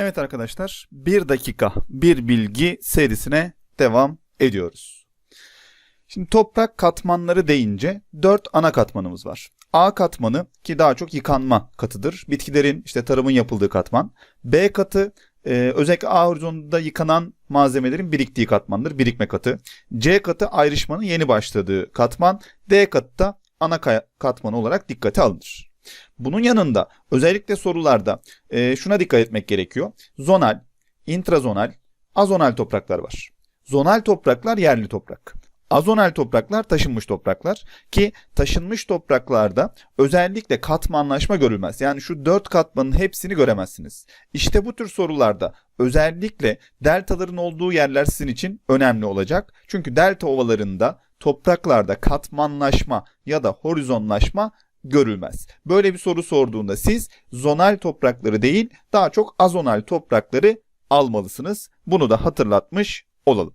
Evet arkadaşlar, bir dakika bir bilgi serisine devam ediyoruz. Şimdi toprak katmanları deyince dört ana katmanımız var. A katmanı ki daha çok yıkanma katıdır. Bitkilerin işte tarımın yapıldığı katman. B katı e, özellikle A horizonunda yıkanan malzemelerin biriktiği katmandır. Birikme katı. C katı ayrışmanın yeni başladığı katman. D katı da ana katman olarak dikkate alınır. Bunun yanında özellikle sorularda e, şuna dikkat etmek gerekiyor. Zonal, intrazonal, azonal topraklar var. Zonal topraklar yerli toprak. Azonal topraklar taşınmış topraklar ki taşınmış topraklarda özellikle katmanlaşma görülmez. Yani şu dört katmanın hepsini göremezsiniz. İşte bu tür sorularda özellikle deltaların olduğu yerler sizin için önemli olacak. Çünkü delta ovalarında topraklarda katmanlaşma ya da horizonlaşma görülmez. Böyle bir soru sorduğunda siz zonal toprakları değil daha çok azonal toprakları almalısınız. Bunu da hatırlatmış olalım.